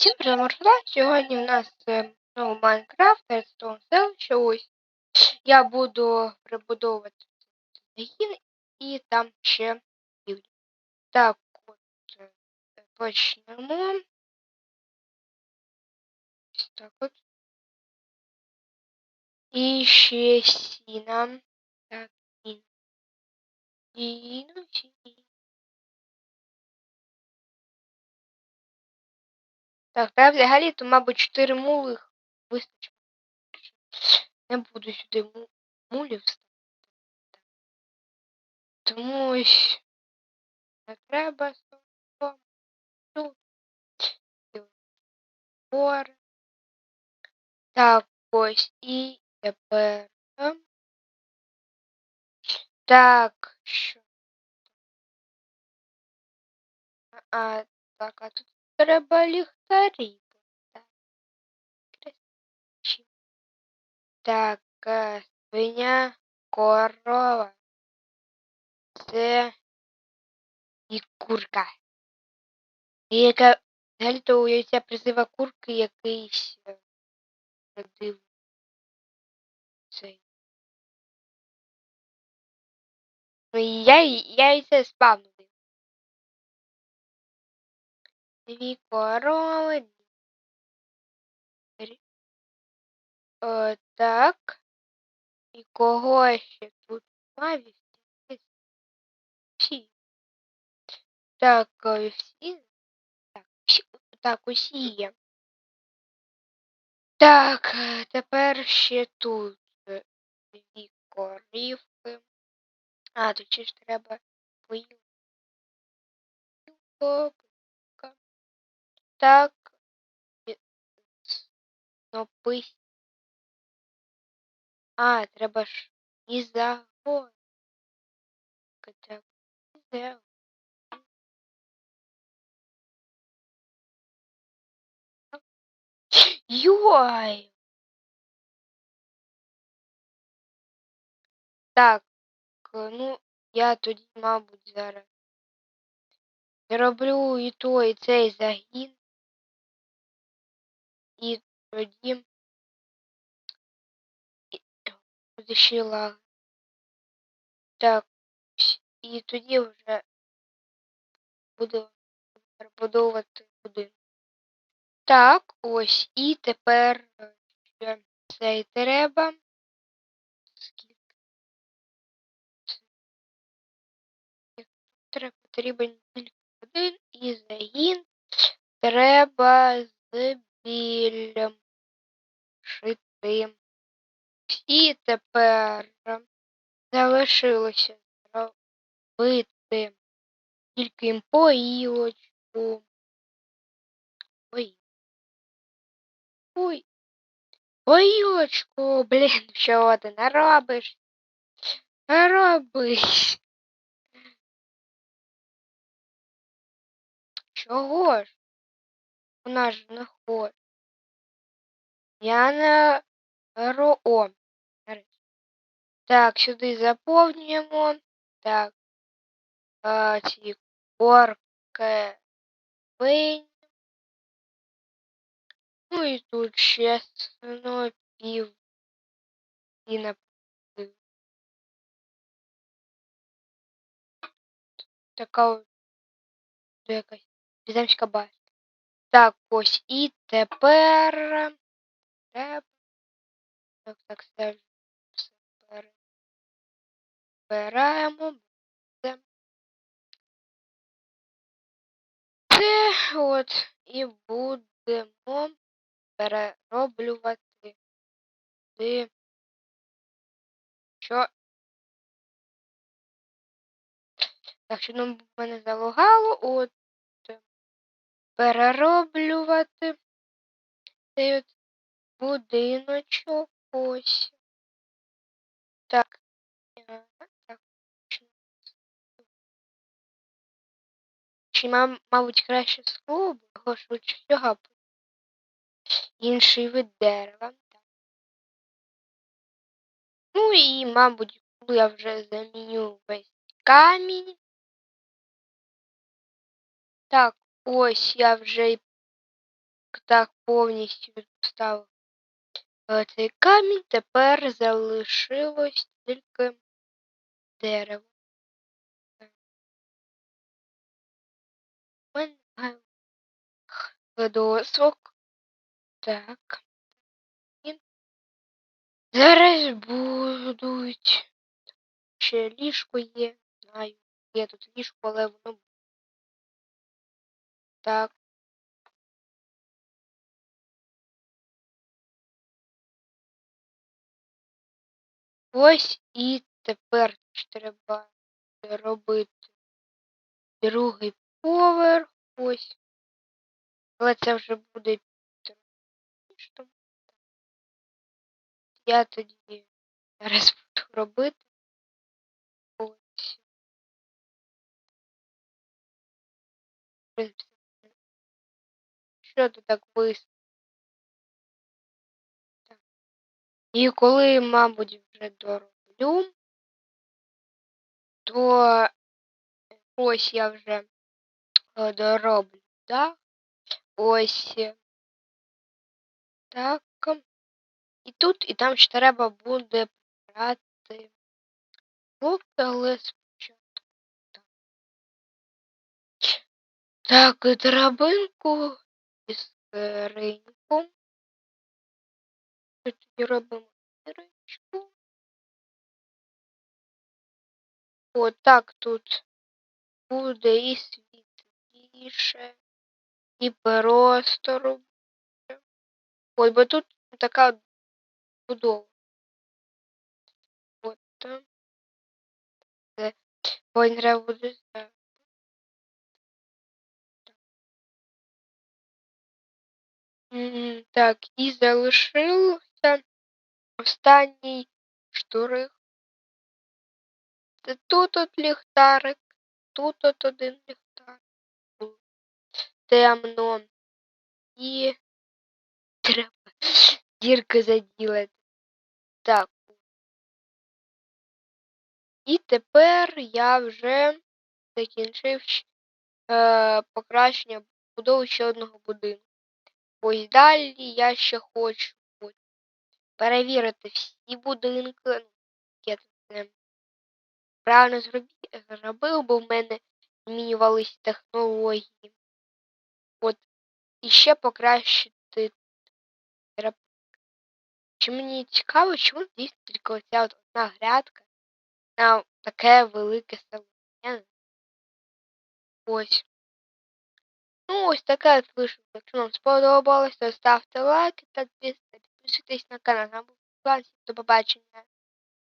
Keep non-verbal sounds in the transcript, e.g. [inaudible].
Всім привіт, Сьогодні в нас е, знову Майнкрафт, Redstone селище. Ось я буду прибудовувати загін і там ще будівлі. Так, от е, почнемо. Ось так от. І ще сіна. Так, сіно. Сіно, сіно. Так, та взагалі то, мабуть, 4 мули вистачить. Не буду сюди му мулів ставити. Тому ось не треба тут. Так, ось і тепер. Так, що? А, так, а тут треба ліхтарі. Так, е, свиня, корова. Це і курка. І яка взагалі-то у яйця призива курки якийсь е, дивний. Цей. Ну, я, я і це спавнив. Дві корови. О, так. І кого ще тут маві? Всі. Так, всі. Так, всі. Так, усі є. Так, тепер ще тут дві корівки. А, тут ще ж треба поїлка. Так. Снопи. А, треба ж і загон. Так, де? Йой! Так, ну, я тоді, мабуть, зараз зроблю і той, і цей загін. І тоді ще Так, і тоді вже буду перебудовувати будинок. Так, ось і тепер ще цей треба. Скільки? Треба потрібен тільки один і загін треба з білем шити. І тепер залишилося зробити тільки їм поїлочку. Ой. Ой. Поїлочку, блін, що ти не робиш? Не робиш. Чого ж? Вона ж не хоче. Я не ро... О, Так, сюди заповнюємо. Так. А, ці корки винь. Ну і тут ще снопів і напів. Така от якась віземська база. Так, ось і тепер треба. Так, так, все. Це от і будемо перероблювати. Що? Так, що нам в мене залагало, от перероблювати цей от будиночок ось. Так. Чи, мабуть, краще скло, бо швидше всього інший вид дерева. Ну і, мабуть, я вже заміню весь камінь. Так, ось я вже так повністю поставив е, цей камінь, тепер залишилось тільки дерево. Досок. Так. Зараз будуть. Ще ліжко є. Знаю. Є тут ліжко, але воно. Так. Ось і тепер треба робити другий поверх. Ось. Але це вже буде. Я тоді зараз [laughs] буду робити. Ось. Що тут так вис? І коли, мабуть, вже дороблю, то ось я вже е, дороблю, так? Ось е, так. І тут, і там ще треба буде брати блоки, але спочатку. Так, драбинку і скриньку. Тоді робимо скриньку. О, так тут буде і світліше, і простору. Ой, бо тут така будова. От там. Це Ой, треба буде Так, і залишився останній штрих. Це тут от ліхтарик, тут от один ліхтарик. Темно. І треба [laughs] дірки заділити. Так. І тепер я вже закінчив е, покращення будови ще одного будинку. Ось далі я ще хочу перевірити всі будинки. Я це правильно зробив, бо в мене змінювалися технології. От, і ще покращити Чи мені цікаво, чому дійсно тільки оця от одна грядка на таке велике село. Ось. Ну, ось таке от. Якщо вам сподобалось, то ставте лайки та підписуйтесь на канал. нам До побачення.